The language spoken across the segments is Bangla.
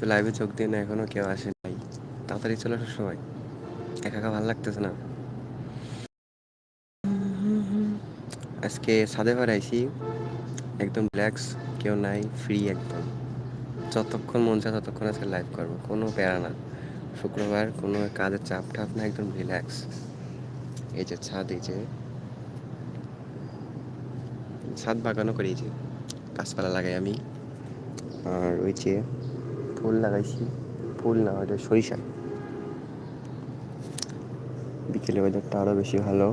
তো লাইভে যোগ দিয়ে না, এখনও কেউ আসে নাই। তাড়াতাড়ি চলে আসার সময় একা একা ভালো লাগতেছে না। আজকে ছাদে বেড়াইছি একদম রিল্যাক্স কেউ নাই ফ্রি একদম। যতক্ষণ মন চায় ততক্ষণ আজকে লাইভ করব, কোনো প্যারা না। শুক্রবার কোনো কাজের চাপ টাপ না, একদম রিল্যাক্স এই যে ছাদ, এই যে। ছাদ বাগানও করিয়েছি গাছপালা লাগাই আমি। আর ওই যে ফুল লাগাইছি। ফুল না, ওইটা সরিষা। বিকেলে ওয়েদারটা আরও বেশি ভালো।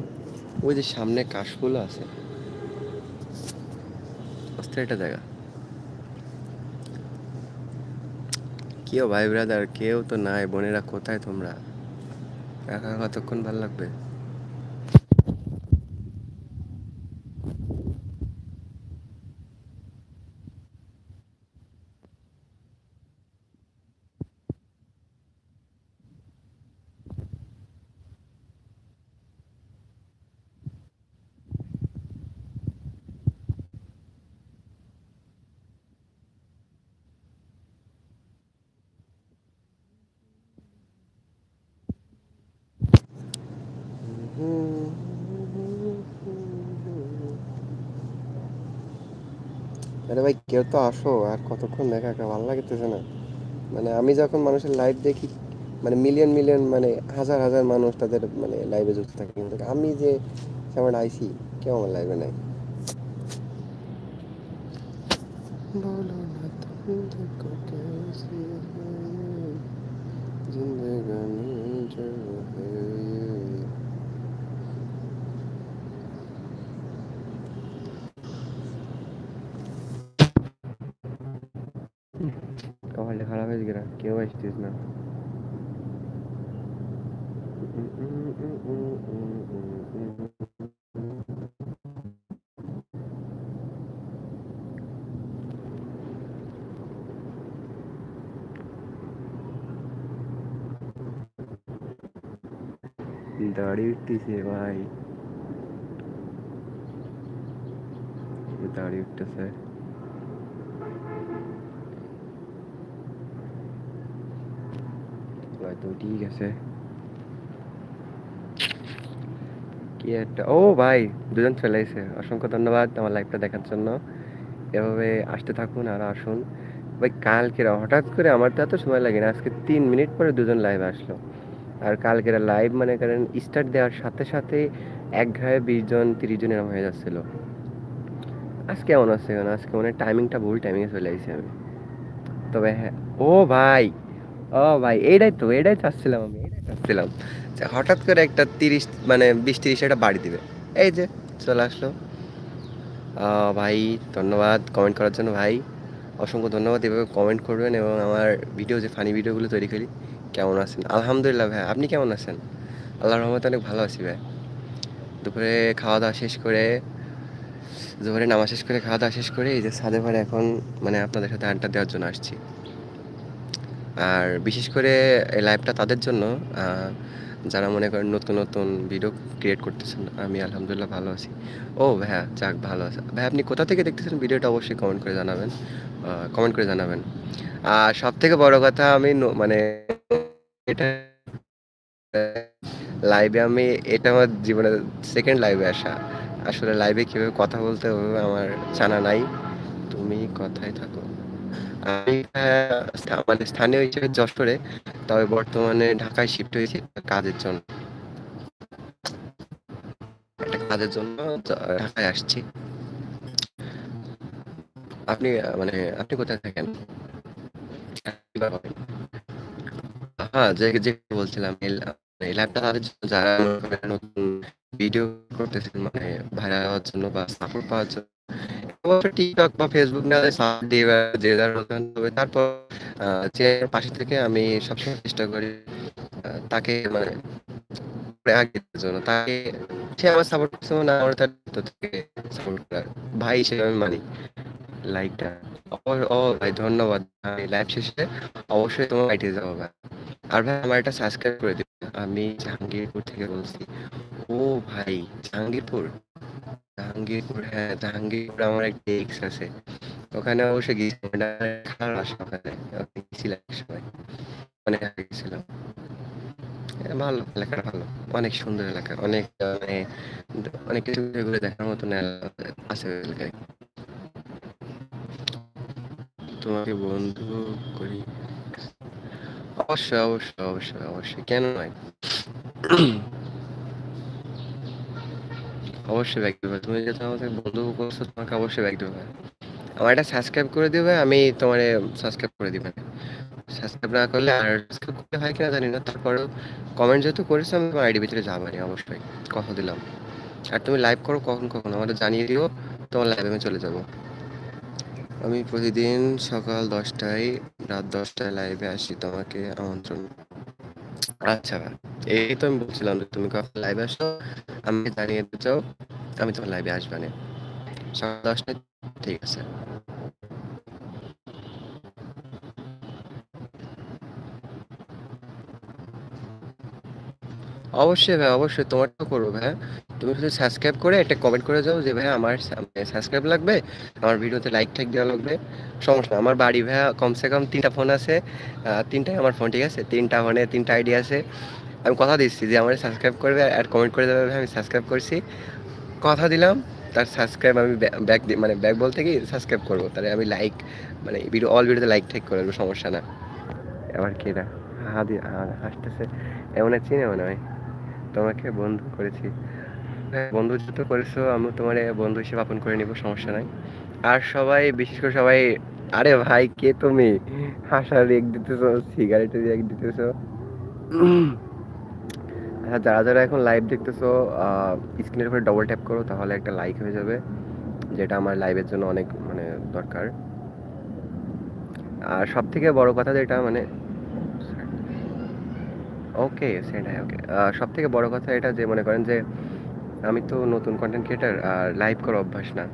ওই যে সামনে কাশফুল আছে। একটা জায়গা কেউ ভাই ব্রাদার কেউ তো নাই। বোনেরা কোথায় তোমরা? একা কতক্ষণ ভালো লাগবে আরে ভাই কেউ তো আসো, আর কতক্ষণ দেখা ভালো লাগতেছে না। মানে আমি যখন মানুষের লাইভ দেখি মানে মিলিয়ন মিলিয়ন মানে হাজার হাজার মানুষ তাদের মানে লাইভে যুক্ত থাকে। কিন্তু আমি যে যেমন আইসি কেউ আমার লাইভে নাই। বলো না তুমি হয়েছে কিনা কেউ আসতিস না দাড়ি উঠতেছে ভাই এই হয়তো ঠিক আছে। কি একটা, ও ভাই, দুজন চলে এসে অসংখ্য ধন্যবাদ আমার লাইভটা দেখার জন্য। এভাবে আসতে থাকুন আর আসুন। ভাই কালকেরা হঠাৎ করে আমার তো এত সময় লাগে না, আজকে তিন মিনিট পরে দুজন লাইভ আসলো। আর কালকেরা লাইভ মানে করেন স্টার্ট দেওয়ার সাথে সাথে এক ঘায়ে বিশ জন, তিরিশ জন এরকম হয়ে যাচ্ছিল। আজকে কেমন আছে আজকে মানে টাইমিংটা ভুল টাইমিংয়ে চলে আসছি আমি। তবে হ্যাঁ ও ভাই! ও ভাই, এইটাই তো এটাই চাচ্ছিলাম আমি এটাই চাচ্ছিলাম। হঠাৎ করে একটা তিরিশ মানে বিশ তিরিশ একটা বাড়ি দিবে। এই যে, চলে আসলো। ভাই, ধন্যবাদ কমেন্ট করার জন্য ভাই। অসংখ্য ধন্যবাদ, এভাবে কমেন্ট করবেন এবং আমার ভিডিও যে ফানি ভিডিওগুলো তৈরি করি, কেমন আছেন? আলহামদুলিল্লাহ ভাই, আপনি কেমন আছেন? আল্লাহর রহমতে অনেক ভালো আছি ভাই। দুপুরে খাওয়া দাওয়া শেষ করে দুপুরে নামা শেষ করে, খাওয়া দাওয়া শেষ করে, এই যে ছাদে ভাড়ে এখন মানে আপনাদের সাথে আড্ডা দেওয়ার জন্য আসছি। আর বিশেষ করে এই লাইভটা তাদের জন্য যারা মনে করেন নতুন নতুন ভিডিও ক্রিয়েট করতেছেন, আমি আলহামদুলিল্লাহ ভালো আছি। ও, ভাইয়া, যাক, ভালো আছে। ভাই আপনি কোথা থেকে দেখতেছেন ভিডিওটা অবশ্যই কমেন্ট করে জানাবেন কমেন্ট করে জানাবেন। আর সব থেকে বড় কথা, আমি মানে এটা লাইভে আমি, এটা আমার জীবনের সেকেন্ড লাইভে আসা। আসলে লাইভে কীভাবে কথা বলতে হবে আমার জানা নাই। তুমি কথায় থাকো। আমি মানে স্থানীয় হিসেবে যশোরে, তবে বর্তমানে ঢাকায় শিফট হয়েছি কাজের জন্য। একটা কাজের জন্য ঢাকায় আসছি। আপনি মানে আপনি কোথায় থাকেন? হ্যাঁ যে যে বলছিলাম, এই ল্যাবটা তাদের যারা নতুন ভিডিও করতেছেন মানে ভাইরাল হওয়ার জন্য বা সাপোর্ট পাওয়ার জন্য অবশ্য টিকটক বা ফেসবুক না যে যার মতন হবে, তারপর পাশে থেকে আমি সবসময় চেষ্টা করি তাকে মানে মানে ভাই হিসেবে মানি। ও ভাই ধন্যবাদ। ভাই শেষে অবশ্যই যাব ভাই আর ভাই, আমার সাবস্ক্রাইব করে দিবে আমি জাহাঙ্গীরপুর থেকে বলছি। ও ভাই, জাহাঙ্গীরপুর? জাহাঙ্গীরপুর হ্যাঁ জাহাঙ্গীরপুর আমার একটা এক্স আছে। ওখানে অবশ্যই গিয়েছি ওটা খারাপ আসে ওখানে। অনেক আগে ভালো ভালো। অনেক সুন্দর এলাকা। অনেক মানে অনেক কিছু ঘুরে দেখার মতন আছে এলাকায়। তোমাকে বন্ধু করি। অবশ্যই অবশ্যই অবশ্যই অবশ্যই। কেন নয়? অবশ্যই ব্যাক দেবে। তুমি যেহেতু আমাকে বন্ধু করছ, তোমাকে অবশ্যই ব্যাক দেবে আমার এটা সাবস্ক্রাইব করে দিবে আমি তোমার সাবস্ক্রাইব করে দিবে সাবস্ক্রাইব না করলে আর সাবস্ক্রাইব করতে হয় কিনা জানি না, তারপরেও কমেন্ট যেহেতু করেছ, আমি তোমার আইডি ভিতরে যাব অবশ্যই। কথা দিলাম। আর তুমি লাইভ করো কখন কখন? আমাদের জানিয়ে দিও, তোমার লাইভে আমি চলে যাব। আমি প্রতিদিন সকাল দশটায়, রাত দশটায় লাইভে আসি, তোমাকে আমন্ত্রণ। আচ্ছা এই তো আমি বলছিলাম যে তুমি কখন লাইভে আসো আমি জানিয়ে দিতে চাও আমি তোমার লাইভে আসবে না। সকাল দশটায় ঠিক আছে। অবশ্যই ভাই, অবশ্যই তোমারটা করব ভাই। তুমি শুধু সাবস্ক্রাইব করে একটা কমেন্ট করে যাও যে ভাই আমার সাবস্ক্রাইব লাগবে, আমার ভিডিওতে লাইক টাইক দেওয়া লাগবে। সমস্যা। আমার বাড়ি ভাইয়া কমসে কম তিনটা ফোন আছে। তিনটাই আমার ফোন ঠিক আছে, তিনটা ফোনে তিনটা আইডি আছে। আমি কথা দিচ্ছি যে আমার সাবস্ক্রাইব করবে আর কমেন্ট করে দেবে আমি সাবস্ক্রাইব করছি। কথা দিলাম তার সাবস্ক্রাইব আমি ব্যাক মানে ব্যাক বলতে কি সাবস্ক্রাইব করব। তাহলে আমি লাইক মানে ভিডিও অল ভিডিওতে লাইক ঠাইক করে সমস্যা না। এবার কি না হাদি হাসতেছে। এমন আছি চিনে মনে হয়। তোমাকে বন্ধু করেছি। হ্যাঁ, বন্ধু যেহেতু করেছ আমি তোমার বন্ধু হিসেবে আপন করে নিব সমস্যা নাই। আর সবাই বিশেষ করে সবাই আরে ভাই কে তুমি? হাসার রেক দিতেছো সিগারেটের রেক দিতেছো। আচ্ছা যারা যারা এখন লাইভ দেখতেছো স্ক্রিনের উপরে ডবল ট্যাপ করো, তাহলে একটা লাইক হয়ে যাবে, যেটা আমার লাইভের জন্য অনেক মানে দরকার। আর সব থেকে বড় কথা যেটা মানে ওকে সেটাই ওকে সব থেকে বড় কথা এটা যে, মনে করেন যে, আমি তো নতুন কন্টেন্ট ক্রিয়েটার আর লাইভ করার অভ্যাস না।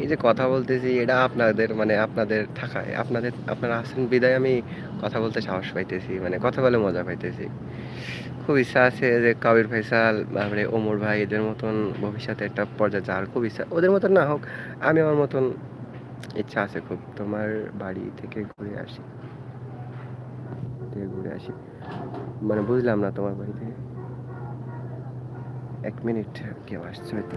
এই যে কথা বলতেছি, এটা আপনাদের মানে আপনাদের থাকায় আপনাদের, আপনারা আছেন বিদায়, আমি কথা বলতে সাহস পাইতেছি মানে কথা বলে মজা পাইতেছি। খুব ইচ্ছা আছে যে কাবির ফাইসাল তারপরে ওমর ভাই, এদের মতন ভবিষ্যতে একটা পর্যায়ে যাওয়ার খুব ইচ্ছা। ওদের মতন না হোক, আমি আমার মতন ইচ্ছা আছে খুব। তোমার বাড়ি থেকে ঘুরে আসি। থেকে ঘুরে আসি। মানে বুঝলাম না তোমার বাড়ি থেকে। এক মিনিট কেউ আসছে হয়তো।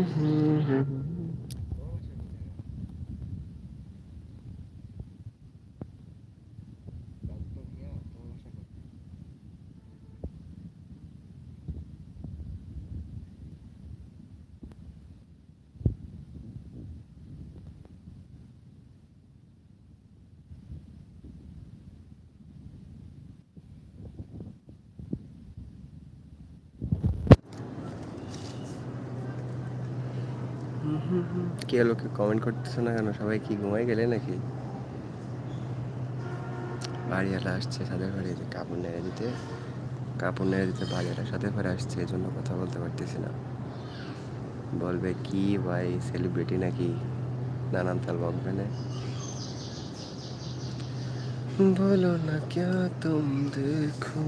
Mm-hmm. mm-hmm. কে লোকে কমেন্ট করতেছে না কেন? সবাই কি ঘুমাই গেলে নাকি? বাড়িওয়ালা আসছে সাদের ঘরে কাপড় নেড়ে দিতে। কাপড় নেড়ে দিতে বাড়িওয়ালা সাথে করে আসছে এই জন্য কথা বলতে পারতেছি না। বলবে কি, ভাই সেলিব্রিটি নাকি? নানান তাল বকবে না। বলো না ক্যা তুম দেখো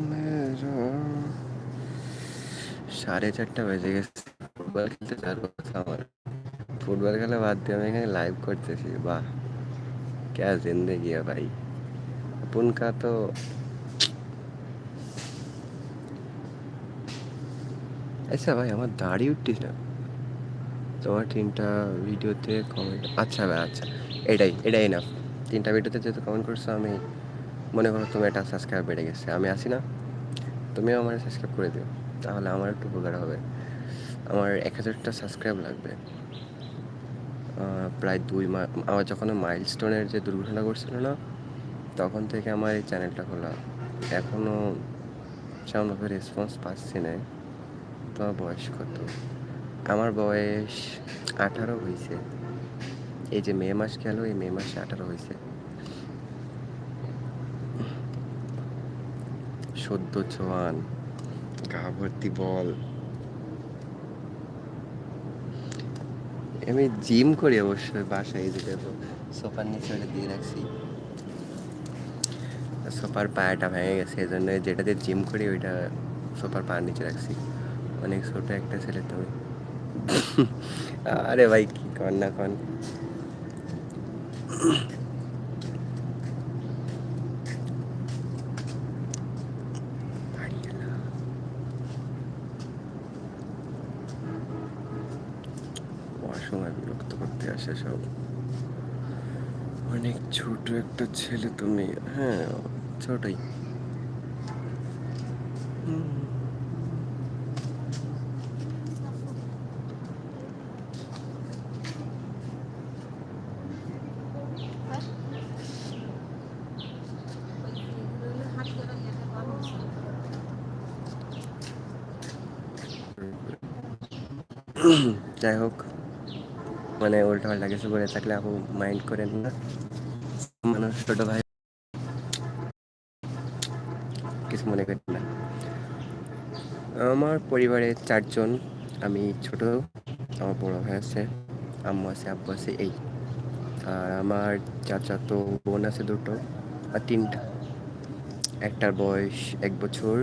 সাড়ে চারটা বেজে গেছে, ফুটবল খেলতে যাওয়ার কথা আমার। ফুটবল খেলা বাদ দিয়ে আমি এখানে লাইভ করতেছি বাহ क्या जिंदगी है भाई अपन का तो আচ্ছা ভাই আমার দাড়ি উঠতিস না তোমার তিনটা ভিডিওতে কমেন্ট আচ্ছা ভাই আচ্ছা এটাই এটাই না তিনটা ভিডিওতে যেহেতু কমেন্ট করছো আমি মনে করো তুমি একটা সাবস্ক্রাইব বেড়ে গেছে আমি আসি না তুমিও আমার সাবস্ক্রাইব করে দিও তাহলে আমার একটু উপকার হবে আমার এক হাজারটা সাবস্ক্রাইব লাগবে আহ, প্রায় দুই মাস আমার যখন মাইলস্টোনের যে দুর্ঘটনা ঘটছিল না, তখন থেকে আমার এই চ্যানেলটা খোলা। এখনও সেমনভাবে রেসপন্স পাচ্ছি না তোমার বয়স কত? আমার বয়স আঠারো হয়েছে এই যে মে মাস গেল, এই মে মাসে আঠারো হয়েছে সদ্য জোয়ান, গা ভর্তি বল। আমি জিম করি অবশ্যই বাসায় যে দেখো, সোফার নিচে ওটা দিয়ে রাখছি। সোফার পায়াটা ভেঙে গেছে এই জন্য যেটা দিয়ে জিম করি ওইটা সোফার পায়ের নিচে রাখছি। অনেক ছোট একটা ছেলে তুমি। আরে ভাই, কি কর না কন আসে সব। অনেক ছোট একটা ছেলে তুমি হ্যাঁ ছোটই যাই হোক উল্টো কিছু করে থাকলে আপু মাইন্ড করেন না মানুষ ছোট ভাই। কিছু মনে করেন না। আমার পরিবারে চারজন। আমি ছোট, আমার বড় ভাই আছে, আম্মু আছে, আব্বু আছে, এই। আর আমার চাচা তো বোন আছে দুটো আর তিনটা। একটার বয়স এক বছর,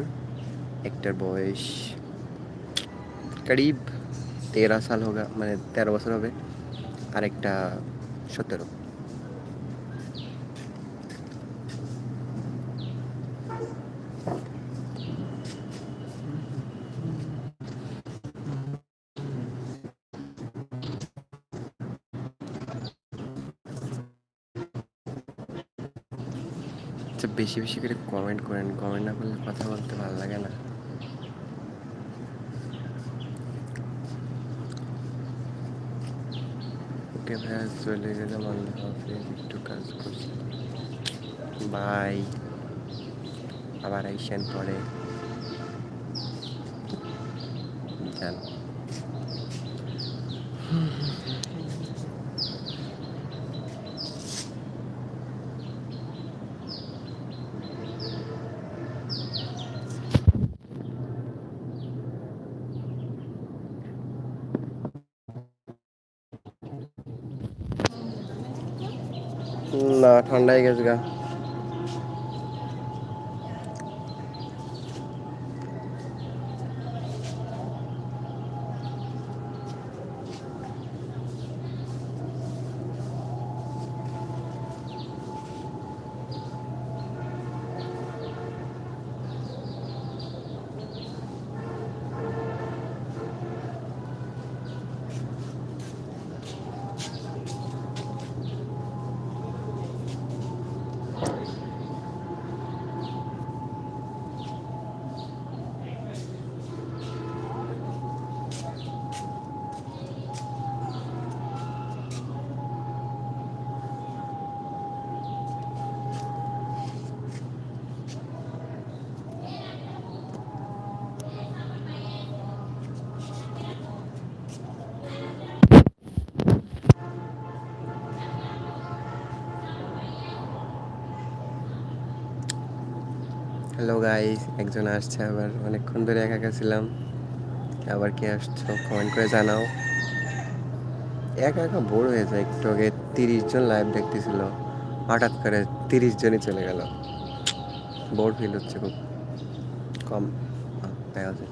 একটার বয়স করিব, তেরো সাল হোগা মানে তেরো বছর হবে। আরেকটা সতেরো। আচ্ছা বেশি বেশি করে কমেন্ট করেন। কমেন্ট না করলে কথা বলতে ভালো লাগে না। ওকে ভাইয়া চলে গেলে আল্লাহ হাফিজ একটু কাজ করছি। বাই। আবার আইসেন পরে। না ঠান্ডায় গেছে গা হ্যালো গাইস একজন আসছে আবার অনেকক্ষণ ধরে একা একা ছিলাম। আবার কে আসছো কমেন্ট করে জানাও। একা একা বোর হয়ে যায়। একটু আগে তিরিশ জন লাইভ দেখতেছিল। হঠাৎ করে তিরিশ জনই চলে গেল। বোর ফিল হচ্ছে খুব কম। দেখা যায়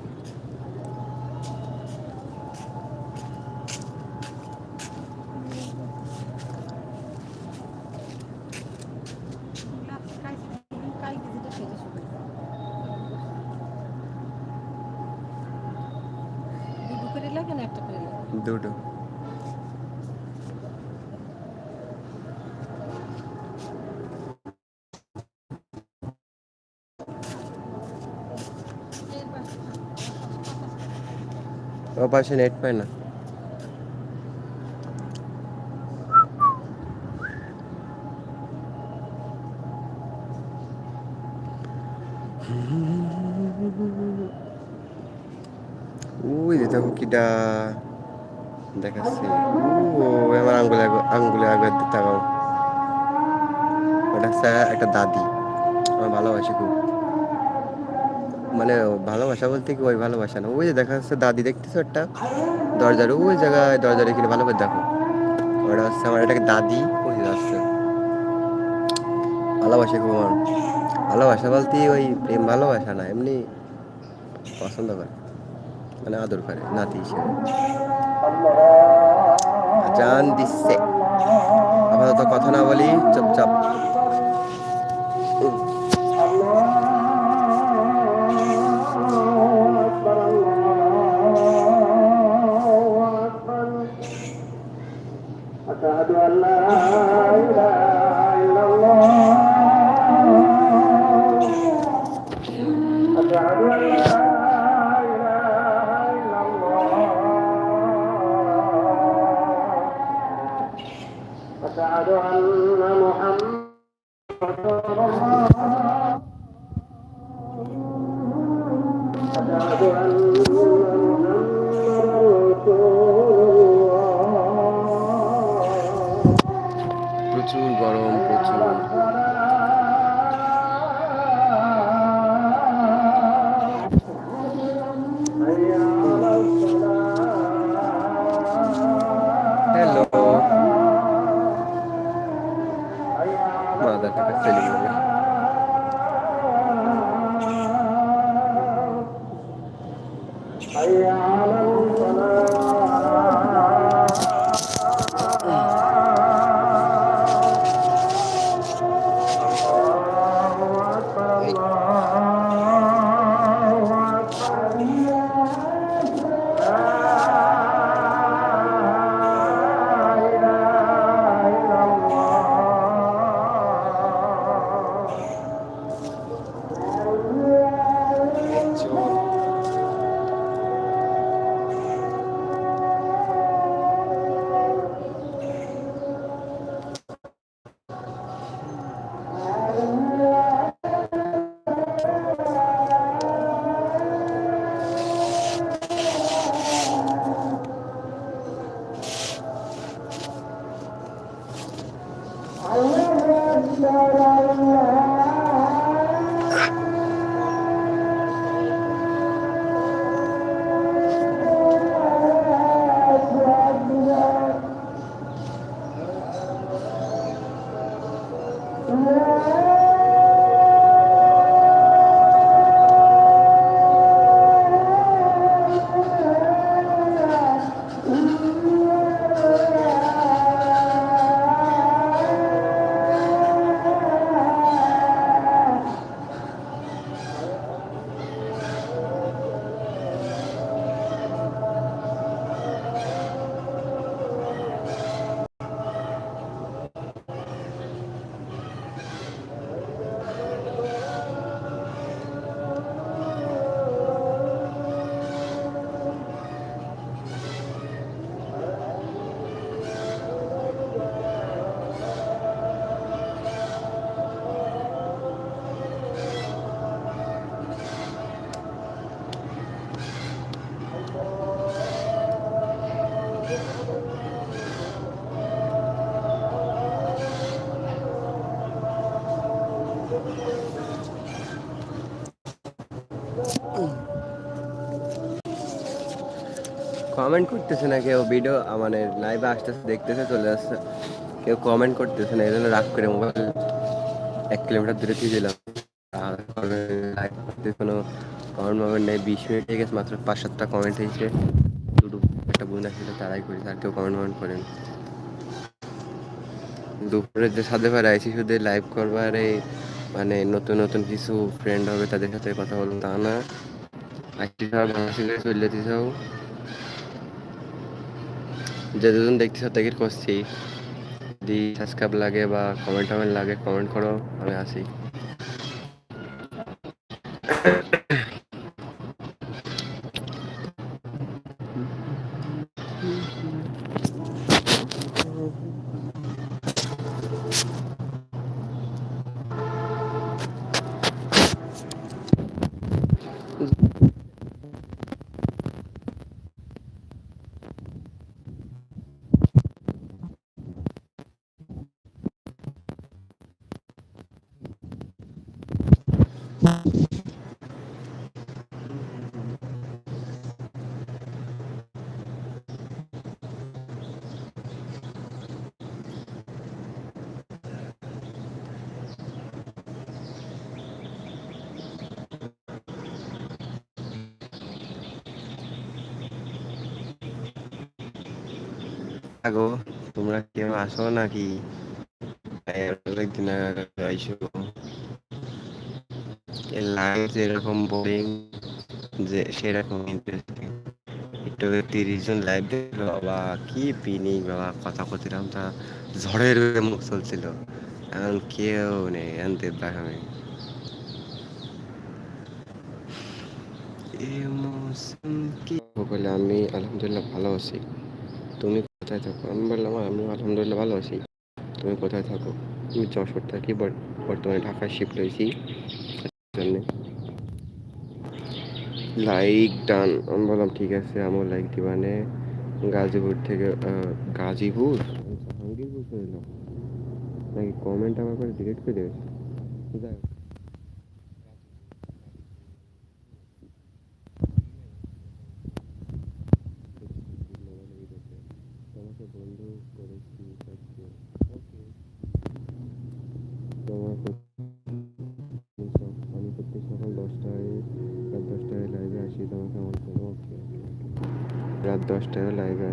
ও পাশে নেট পায় না ওই যে দেখো কিটা দেখাচ্ছি ও আমার আঙ্গুলে আগ- আঙ্গুলে আগে তাকাও ওটা হচ্ছে একটা দাদি আমার ভালোবাসি খুব মানে ভালোবাসা বলতে কি, ওই ভালোবাসা না। ওই যে দেখা যাচ্ছে দাদি দেখতেছো একটা? দরজার ওই জায়গায় দরজার এখানে ভালো করে দেখো। ওটা হচ্ছে আমার একটা দাদি ওই যাচ্ছে। ভালোবাসা খুব আমার। ভালোবাসা বলতে ওই প্রেম ভালোবাসা না, এমনি পছন্দ করে। মানে আদর করে, নাতি হিসেবে। জান দিচ্ছে। আপাতত কথা না বলি, চুপচাপ। কমেন্ট করতেছে না কেউ ভিডিও মানে লাইভে আসতেছে, দেখতেছে, চলে যাচ্ছে কেউ কমেন্ট করতেছে না এই জন্য রাগ করে মোবাইল এক কিলোমিটার দূরে দিয়ে দিলাম। কোনো কমেন্ট মোমেন্ট নেই। বিশ মিনিট হয়ে গেছে, মাত্র পাঁচ সাতটা কমেন্ট হয়েছে। দুটো, একটা বোন আসলে তারাই করি আর কেউ কমেন্ট মোমেন্ট করেন। দুপুরে যে সাথে পারে আইসি শুধু লাইভ করবারে মানে নতুন নতুন কিছু ফ্রেন্ড হবে, তাদের সাথে কথা বলুন তা না। আইসি সব চলে যেতে যে দুজন দেখতেছ তাকে করছি। যদি সাবস্ক্রাইব লাগে বা কমেন্ট টমেন্ট লাগে কমেন্ট করো, আমি আসি আগো, তোমরা কেউ আসো নাকি? অনেকদিন আইসো লাইভ যেরকম বোরিং যে সেরকম ইন্টারেস্টিং একটু তিরিশ জন লাইভ দেখল কি পিনিক বাবা, কথা কথিরাম তা ঝড়ের মুখ চলছিল। এখন কেউ নেই আনতে দেখাবে এ কি বলে আমি আলহামদুলিল্লাহ ভালো আছি। তুমি কোথায় থাকো? আমি বললাম আমি আলহামদুলিল্লাহ ভালো আছি। তুমি কোথায় থাকো? আমি যশোর থাকি বর- বর্তমানে ঢাকায় শিফট হয়েছি। জন্যে। লাইক ডান আমি বললাম, ঠিক আছে আমার লাইক দিবানে। গাজীপুর থেকে গাজীপুর? জাহাঙ্গীরপুর নাকি কমেন্ট আমার করে ডিলিট করে দেবে যাই হোক।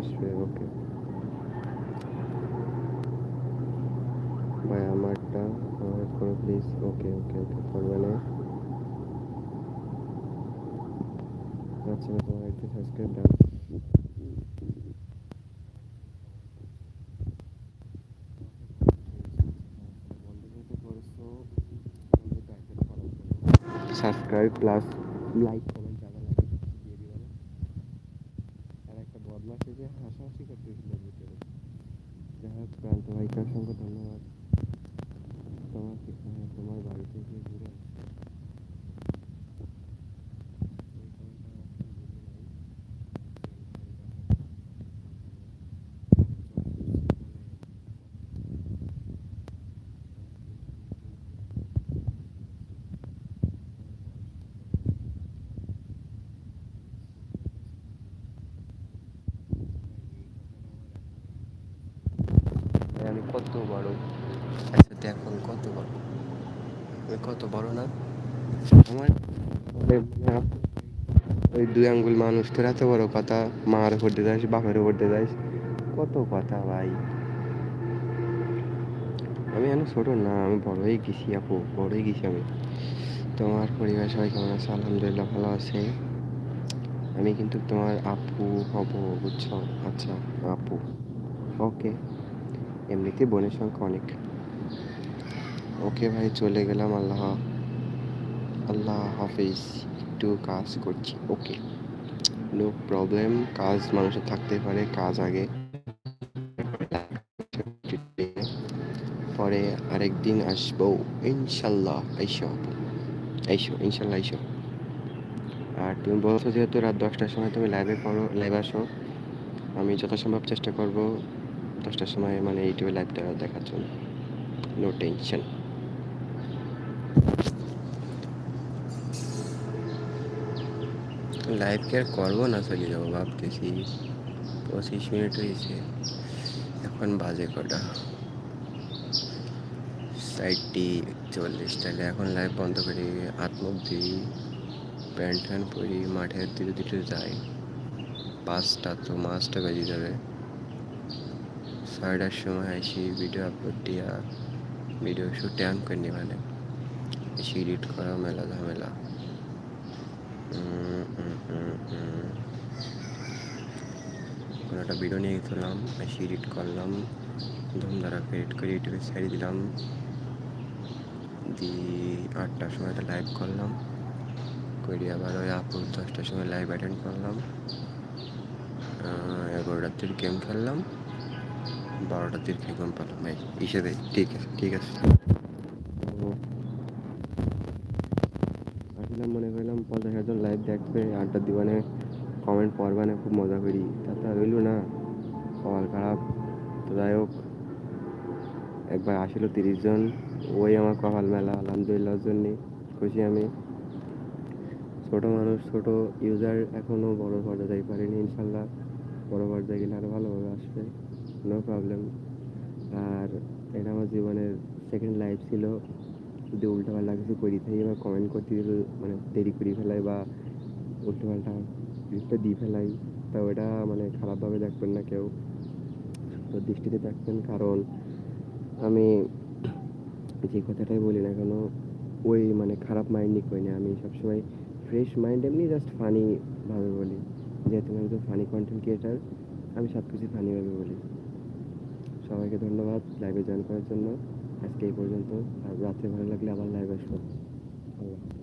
আসবে, ওকে। ভাই, আমারটা আমার করো প্লিজ ওকে ওকে ওকে, করবে না। আচ্ছা তোমার একটু subscribe done. Subscribe plus like comment যারা লাগে দিয়ে দিবেন আর একটা বদমাস যে হাসাহাসি করতেছিল ভিতরে যাই হোক প্রান্ত ভাইকে অসংখ্য ধন্যবাদ তোমাকে হ্যাঁ, তোমার বাড়ি থেকে ঘুরে আসছি। এই কমেন্টটা আমার ঠিক বুঝি নাই। ভাই, আমি কত বড়? আচ্ছা দেখুন কত বড়? আমি কত বড় না? আমার? মানে ওই দুই আঙ্গুল মানুষ তোর এত বড় কথা মার উপর দিয়ে যাস বাপের উপর দিয়ে যাস কত কথা ভাই। আমি এখন ছোট না আমি বড়ই গেছি আপু বড়ই গেছি আমি। তোমার পরিবার সবাই কেমন আছে? আলহামদুলিল্লাহ ভালো আছে। আমি কিন্তু তোমার আপু হব বুঝছ? আচ্ছা আপু ওকে। এমনিতে বোনের সংখ্যা অনেক। ওকে ভাই, চলে গেলাম, আল্লাহ আল্লাহ হাফিজ। একটু কাজ করছি, ওকে। নো প্রবলেম কাজ মানুষের থাকতে পারে, কাজ আগে। পরে আরেকদিন আসব, ইনশাল্লাহ, আইসো আইসো, ইনশাল্লাহ আইসো আর তুমি বলছো যেহেতু রাত দশটার সময় তুমি লাইভে করো লাইভ আসো, আমি যথাসম্ভব চেষ্টা করব দশটার সময় মানে ইউটিউবে লাইভটা দেখার জন্য। নো টেনশন লাইভ কি আর করব না চলে যাব ভাবতেছি। পঁচিশ মিনিট হয়েছে। এখন বাজে কটা? সাইডটি চল্লিশ তাহলে এখন লাইভ বন্ধ করি। আত্মক দিই প্যান্ট ফ্যান্ট পরি, মাঠের দিকে দিকে যাই। পাঁচটা তো মাছটা বেজে যাবে। ছয়টার সময় আসি ভিডিও আপলোড দিয়া ভিডিও শুটে আন করি মানে এসে এডিট করা, মেলা ঝামেলা। কোনো একটা ভিডিও নিয়ে গেছিলাম, এসে এডিট করলাম ধুমধারা এডিট করে ইউটিউবে ছেড়ে দিলাম। দিয়ে আটটার সময় একটা লাইভ করলাম। করে আবার ওই আপুর দশটার সময় লাইভ অ্যাটেন্ড করলাম। এগারোটার দিকে গেম খেললাম। বারোটার দিকে ঘুম পেলাম এই হিসেবে ঠিক আছে ঠিক আছে। তো মনে করলাম পঞ্চাশ হাজার লাইভ দেখবে, আড্ডা দিবানে কমেন্ট পড়বানে, খুব মজা করি। তাতে আর হইল না, কপাল খারাপ। তো যাই হোক, একবার আসিল তিরিশ জন, ওই আমার কপাল মেলা, আলহামদুলিল্লাহর জন্যে, খুশি আমি। ছোট মানুষ, ছোট ইউজার এখনও বড় পর্দা যাই পারেনি, ইনশাল্লাহ। বড় পর্দায় গেলে আরও ভালোভাবে আসবে। নো প্রবলেম আর এটা আমার জীবনের সেকেন্ড লাইফ ছিল। যদি উল্টোপাল্টা কিছু করি থাকি বা কমেন্ট করতে দিলে মানে দেরি করে ফেলাই বা উল্টোপাল্টা রিপ্লাই দিয়ে ফেলাই। তা ওটা মানে খারাপভাবে দেখবেন না কেউ। তো দৃষ্টিতে দেখবেন, কারণ আমি যে কথাটাই বলি না কেন, ওই মানে খারাপ মাইন্ডই করি না। আমি সবসময় ফ্রেশ মাইন্ড এমনি জাস্ট ফানিভাবে বলি। যেহেতু আমি তো ফানি কন্টেন্ট ক্রিয়েটার আমি সব কিছু ফানিভাবে বলি। সবাইকে ধন্যবাদ লাইভে জয়েন করার জন্য। আজকে এই পর্যন্ত। আর রাত্রে ভালো লাগলে আবার লাইভ আসব।